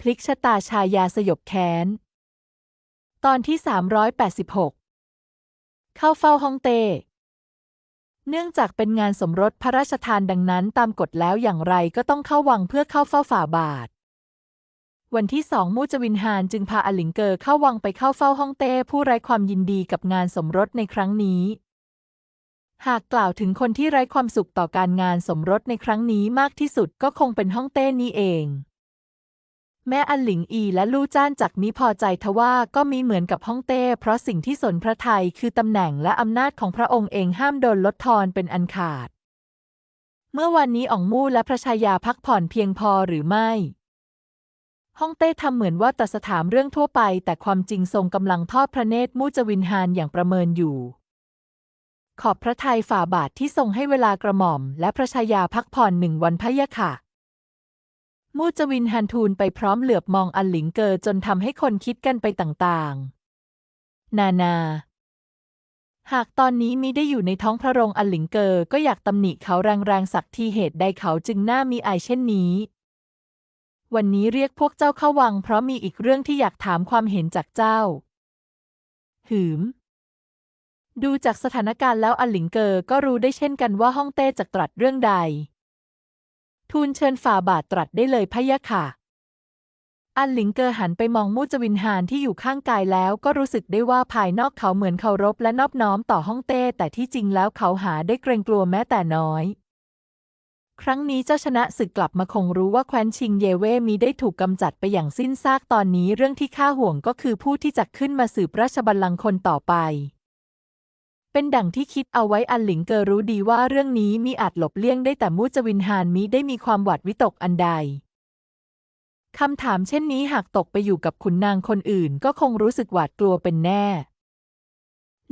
พลิกชะตาชายาสยบแค้น ตอนที่ 386 เข้าเฝ้าฮ่องเต้ เนื่องจากเป็นงานสมรสพระราชทานดังนั้นตามกฎแล้วอย่างไรก็ต้องเข้าวังเพื่อเข้าเฝ้าฝ่าบาท วันที่สองมู่จวินฮานจึงพาอลิงเกอเข้าวังไปเข้าเฝ้าฮ่องเต้ผู้ไร้ความยินดีกับงานสมรสในครั้งนี้หากกล่าวถึงคนที่ไร้ความสุขต่อการงานสมรสในครั้งนี้มากที่สุดก็คงเป็นฮ่องเต้นี้เอง แม่อันหลิงอีและลู่จ้านจากนี้พอใจทว่าก็มีเหมือนกับฮ่องเต้ เพราะสิ่งที่สนพระไทยคือตำแหน่งและอำนาจของพระองค์เองห้ามโดนลดทอนเป็นอันขาด เมื่อวันนี้อ่องมู่และพระชายาพักผ่อนเพียงพอหรือไม่ฮ่องเต้ทำเหมือนว่าตรัสถามเรื่องทั่วไป แต่ความจริงทรงกำลังทอดพระเนตรมู่จวินฮานอย่างประเมินอยู่ ขอบพระทัยฝ่าบาทที่ทรงให้เวลากระหม่อม และพระชายาพักผ่อนหนึ่งวันพะยะค่ะ มูจวินฮันทูลไปพร้อมเหลือบมองอันหลิงเกอจนทำให้คนคิดกันไปต่างๆ นานา หากตอนนี้มิได้อยู่ในท้องพระโรงอันหลิงเกอก็อยากตำหนิเขาแรงๆสักทีเหตุใดเขาจึงหน่ามีอายเช่นนี้ วันนี้เรียกพวกเจ้าเข้าวัง เพราะมีอีกเรื่องที่อยากถามความเห็นจากเจ้า หืม ดูจากสถานการณ์แล้วอันหลิงเกอก็รู้ได้เช่นกันว่าฮ่องเต้จะตรัสเรื่องใด ทูลเชิญฝ่าบาทตรัสได้เลยพะยะค่ะ อันหลิงเกอหันไปมองมู่จวินฮานที่อยู่ข้างกายแล้วก็รู้สึกได้ว่าภายนอกเขาเหมือนเคารพและนอบน้อมต่อฮ่องเต้แต่ที่จริงแล้วเขาหาได้เกรงกลัวแม้แต่น้อย ครั้งนี้เจ้าชนะศึกกลับมาคงรู้ว่าแคว้นชิงเยเว่มีได้ถูกกำจัดไปอย่างสิ้นซากตอนนี้เรื่องที่ข้าห่วงก็คือผู้ที่จะขึ้นมาสืบราชบัลลังก์คนต่อไป เป็นดังที่คิดเอาไว้อันหลิงเกอรู้ดีว่าเรื่องนี้มิอาจหลบเลี่ยงได้แต่มูจวินฮานมิได้มีความหวาดวิตกอันใดคำถามเช่นนี้หากตกไปอยู่กับขุนนางคนอื่น ก็คงรู้สึกหวาดกลัวเป็นแน่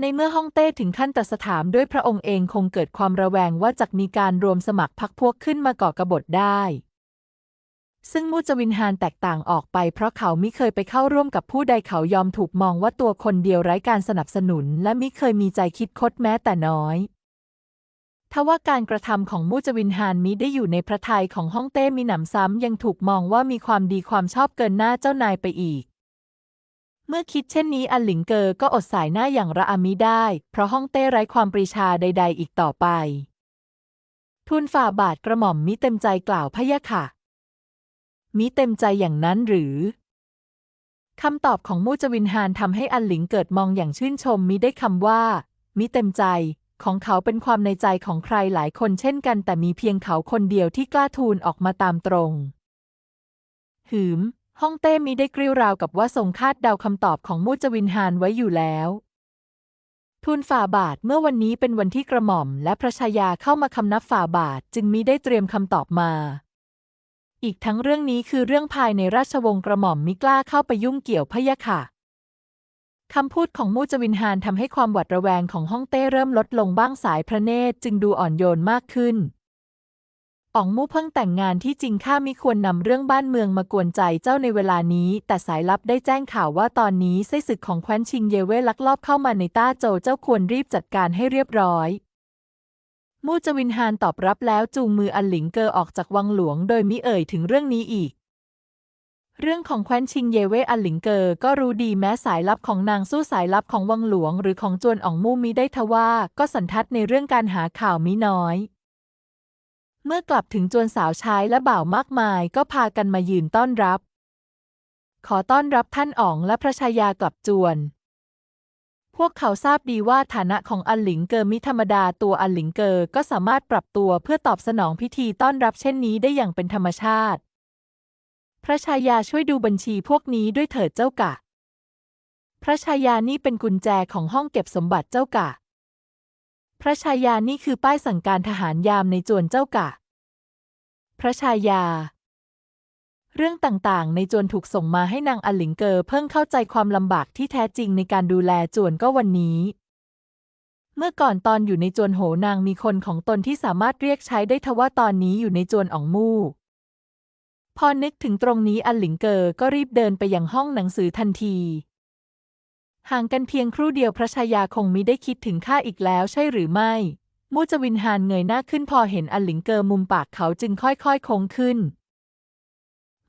ในเมื่อฮ่องเต้ถึงขั้นตรัสถามด้วยพระองค์เองคงเกิดความระแวงว่าจะมีการรวมสมัครพรรคพวกขึ้นมาก่อกบฏได้ ซึ่งมูจวินฮานแตกต่างออกไปเพราะเขามิเคยไปเข้าร่วมกับผู้ใดเขายอมถูกมองว่าตัวคนเดียวไร้การสนับสนุน และมิเคยมีใจคิดคดแม้แต่น้อยทว่าการกระทำของมูจวินฮานมิได้อยู่ในพระทัยของฮ่องเต้มีหนำซ้ำยังถูกมองว่ามีความดีความชอบเกินหน้าเจ้านายไปอีก เมื่อคิดเช่นนี้อันหลิงเกอก็อดสายหน้าอย่างระอามิได้ เพราะฮ่องเต้ไร้ความปรีชาใด ๆ อีกต่อไปทูลฝ่าบาทกระหม่อมมิเต็มใจกล่าวพะยะค่ะ มิเต็มใจอย่างนั้นหรือคำตอบของมูจวินฮานทำให้อันหลิงเกิดมองอย่างชื่นชมมิได้คำว่า มิเต็มใจ ของเขาเป็นความในใจของใครหลายคนเช่นกัน แต่มีเพียงเขาคนเดียวที่กล้าทูลออกมาตามตรง หืม ฮ่องเต้มิได้กริ้วราวกับว่าทรงคาดเดาคำตอบของมูจวินฮานไว้อยู่แล้วทูลฝ่าบาทเมื่อวันนี้เป็นวันที่กระหม่อม และพระชายาเข้ามาคำนับฝ่าบาทจึงมิได้เตรียมคำตอบมา อีกทั้งเรื่องนี้คือเรื่องภายในราชวงศ์กระหม่อมมิกล้าเข้าไปยุ่งเกี่ยวพะยะค่ะคำพูดของมูจวินฮานทำให้ความหวาดระแวงของฮ่องเต้เริ่มลดลงบ้างสายพระเนตรจึงดูอ่อนโยนมากขึ้นอ๋องมู่เพิ่งแต่งงานที่จริงข้ามิควรนำเรื่องบ้านเมืองมากวนใจเจ้าในเวลานี้ แต่สายลับได้แจ้งข่าวว่าตอนนี้ไส้ศึกของแคว้นชิงเยเว่ลักลอบเข้ามาในต้าโจวเจ้าควรรีบจัดการให้เรียบร้อย มู่จวินฮานตอบรับแล้วจูงมืออันหลิงเกอออกจากวังหลวง โดยมิเอ่ยถึงเรื่องนี้อีก เรื่องของแคว้นชิงเยเว่อันหลิงเกอก็รู้ดีแม้สายลับของนางสู้สายลับของวังหลวง หรือของจวนอ๋องมู่มิได้ทว่าก็สันทัดในเรื่องการหาข่าวมิน้อย เมื่อกลับถึงจวนสาวใช้และบ่าวมากมายก็พากันมายืนต้อนรับ ขอต้อนรับท่านอ๋องและพระชายากลับจวน พวกเขาทราบดีว่าฐานะของอันหลิงเกอมิธรรมดาตัวอันหลิงเกอก็สามารถปรับตัวเพื่อตอบสนองพิธีต้อนรับเช่นนี้ได้อย่างเป็นธรรมชาติ พระชายาช่วยดูบัญชีพวกนี้ด้วยเถิดเจ้ากะ พระชายานี่เป็นกุญแจของห้องเก็บสมบัติเจ้ากะ พระชายานี่คือป้ายสั่งการทหารยามในจวนเจ้ากะ พระชายา เรื่องต่างๆ ในจวนถูกส่งมาให้นางอลิงเกอเพิ่งเข้าใจความลำบากที่แท้จริงในการดูแลจวนก็วันนี้ เมื่อก่อนตอนอยู่ในจวนโหนางมีคนของตนที่สามารถเรียกใช้ได้ทว่าตอนนี้อยู่ในจวนอ่องมู่พอนึกถึงตรงนี้อันหลิงเกอก็รีบเดินไปยังห้องหนังสือทันที ห่างกันเพียงครู่เดียวพระชายาคงมิได้คิดถึงข้าอีกแล้วใช่หรือไม่ มูจวินฮานเงยหน้าขึ้นพอเห็นอันหลิงเกอมุมปากเขาจึงค่อยๆโค้งขึ้น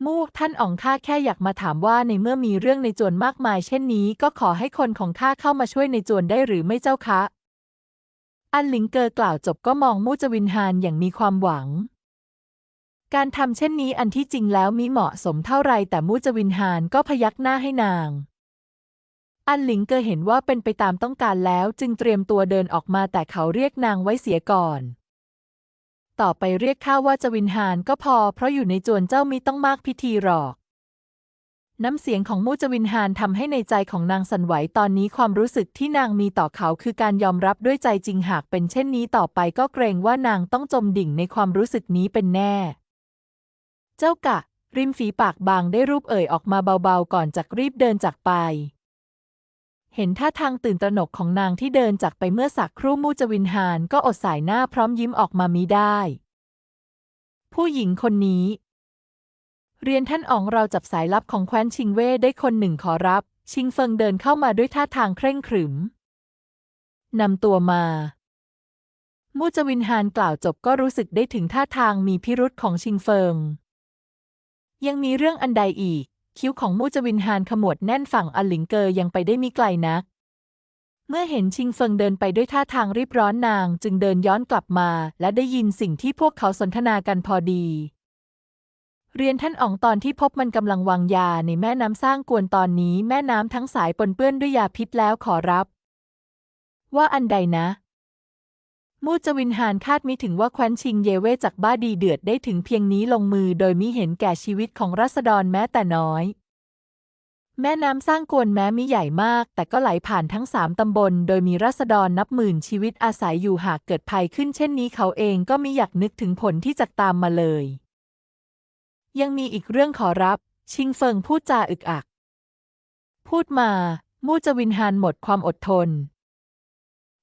มูกท่านอ๋องข้าแค่อยากมาถามว่าในเมื่อมีเรื่องในจวนมากมายเช่นนี้ ก็ขอให้คนของข้าเข้ามาช่วยในจวนได้หรือไม่เจ้าคะ อันหลิงเกอกล่าวจบก็มองมู่จวินฮานอย่างมีความหวัง การทำเช่นนี้อันที่จริงแล้วมิเหมาะสมเท่าไรแต่มู่จวินฮานก็พยักหน้าให้นาง อันหลิงเกอเห็นว่าเป็นไปตามต้องการแล้วจึงเตรียมตัวเดินออกมาแต่เขาเรียกนางไว้เสียก่อน ต่อไปเรียกข้าว่าจวินฮานก็พอ เพราะอยู่ในจวนเจ้ามิต้องมากพิธีหรอก น้ำเสียงของมูจวินฮานทำให้ในใจของนางสันไหวตอนนี้ความรู้สึกที่นางมีต่อเขาคือการยอมรับด้วยใจจริงหากเป็นเช่นนี้ต่อไปก็เกรงว่านางต้องจมดิ่งในความรู้สึกนี้เป็นแน่ เจ้ากะ ริมฝีปากบางได้รูปเอ่ยออกมาเบาๆ ก่อนจากรีบเดินจากไป เห็นท่าทางตื่นตระหนกของนางที่เดินจากไปเมื่อสักครู่มู่จวินฮานก็อดสายหน้าพร้อมยิ้มออกมามิได้ ผู้หญิงคนนี้ เรียนท่านอ๋องเราจับสายลับของแคว้นชิงเว่ได้คนหนึ่งขอรับ ชิงเฟิงเดินเข้ามาด้วยท่าทางเคร่งขรึมนำตัวมา มู่จวินฮานกล่าวจบก็รู้สึกได้ถึงท่าทางมีพิรุษของชิงเฟิง ยังมีเรื่องอันใดอีก คิ้วของมู่จวินฮานขมวดแน่นฝั่งอันหลิงเกอยังไปได้มิไกลนัก เมื่อเห็นชิงเฟิงเดินไปด้วยท่าทางรีบร้อนนางจึงเดินย้อนกลับมา และได้ยินสิ่งที่พวกเขาสนทนากันพอดี เรียนท่านอ๋องตอนที่พบมันกำลังวางยาในแม่น้ำสร้างกวนตอนนี้แม่น้ำทั้งสายปนเปื้อนด้วยยาพิษแล้วขอรับ ว่าอันใดนะ มูจวินฮานคาดมิถึงว่าแคว้นชิงเยเวจากบ้าดีเดือดได้ถึงเพียงนี้ลงมือโดยมิเห็นแก่ชีวิตของรัษฎรแม้แต่น้อย แม่น้ำสร้างกวนแม้มิใหญ่มาก แต่ก็ไหลผ่านทั้งสามตำบล โดยมีรัษฎรนับหมื่นชีวิตอาศัยอยู่หากเกิดภัยขึ้นเช่นนี้เขาเองก็มิอยากนึกถึงผลที่จะตามมาเลย ยังมีอีกเรื่องขอรับ ชิงเฟิงพูดจาอึกอัก พูดมา มู่จวินฮานหมดความอดทน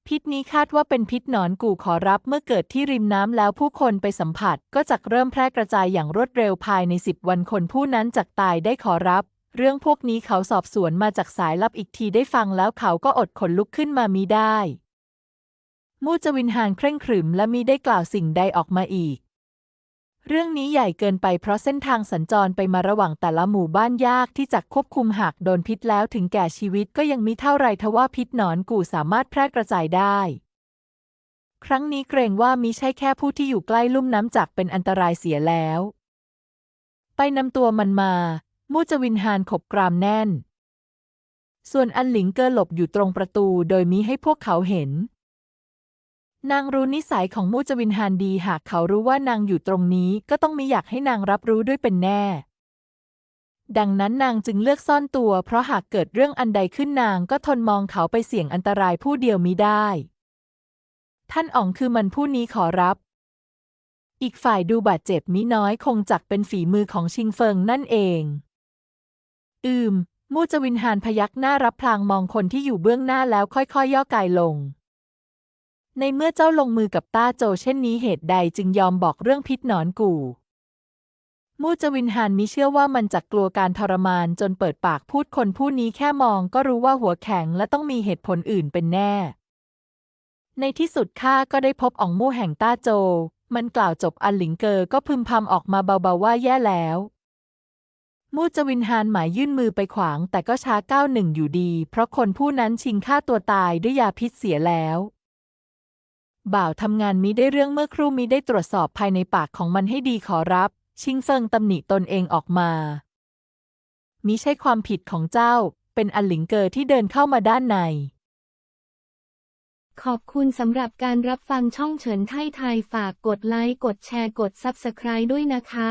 พิษนี้คาดว่าเป็นพิษหนอนกู่ขอรับเมื่อเกิดที่ริมน้ำแล้วผู้คนไปสัมผัส ก็จะเริ่มแพร่กระจายอย่างรวดเร็วภายในสิบวันคนผู้นั้นจักตายได้ขอรับ เรื่องพวกนี้เขาสอบสวนมาจากสายลับอีกทีได้ฟังแล้วเขาก็อดขนลุกขึ้นมามีได้ มูจวินหานเคร่งขรึมและมีได้กล่าวสิ่งใดออกมาอีก เรื่องนี้ใหญ่เกินไปเพราะเส้นทางสัญจรไปมาระหว่างแต่ละหมู่บ้านยากที่จะควบคุมหากโดนพิษแล้วถึงแก่ชีวิตก็ยังมิเท่าไรทว่าพิษหนอนกู่สามารถแพร่กระจายได้ ครั้งนี้เกรงว่ามิใช่แค่ผู้ที่อยู่ใกล้ลุ่มน้ำจักเป็นอันตรายเสียแล้ว ไปนำตัวมันมา มู่จวินฮานขบกรามแน่น ส่วนอันหลิงเกอหลบอยู่ตรงประตูโดยมิให้พวกเขาเห็น นางรู้นิสัยของมูจวินฮานดีหากเขารู้ว่านางอยู่ตรงนี้ ก็ต้องมิอยากให้นางรับรู้ด้วยเป็นแน่ ดังนั้นนางจึงเลือกซ่อนตัว เพราะหากเกิดเรื่องอันใดขึ้นนางก็ทนมองเขาไปเสี่ยงอันตรายผู้เดียวมิได้ ท่านอ๋องคือมันผู้นี้ขอรับ อีกฝ่ายดูบาดเจ็บมิน้อยคงจักเป็นฝีมือของชิงเฟิงนั่นเอง อืม มู่จวินฮานพยักหน้ารับพลางมองคนที่อยู่เบื้องหน้าแล้วค่อยๆย่อกายลง ในเมื่อเจ้าลงมือกับต้าโจเช่นนี้เหตุใดจึงยอมบอกเรื่องพิษหนอนกู่ มู่จวินฮานมิเชื่อว่ามันจะกลัวการทรมานจนเปิดปากพูดคนผู้นี้แค่มองก็รู้ว่าหัวแข็งและต้องมีเหตุผลอื่นเป็นแน่ ในที่สุดข้าก็ได้พบอ่องมู่แห่งต้าโจ มันกล่าวจบอันหลิงเกอก็พึมพำออกมาเบาๆว่าแย่แล้วมู่จวินฮานหมายยื่นมือไปขวางแต่ก็ช้าก้าวหนึ่งอยู่ดี เพราะคนผู้นั้นชิงฆ่าตัวตายด้วยยาพิษเสียแล้ว บ่าวทำงานมิได้เรื่องเมื่อครู่มิได้ตรวจสอบภายในปากของมันให้ดีขอรับ ชิงเซิงตำหนิตนเองออกมา มิใช่ความผิดของเจ้า เป็นอันหลิงเกอที่เดินเข้ามาด้านใน ขอบคุณสำหรับการรับฟังช่องเฉินไทยไทยฝากกดไลค์กดแชร์กด Subscribe ด้วยนะคะ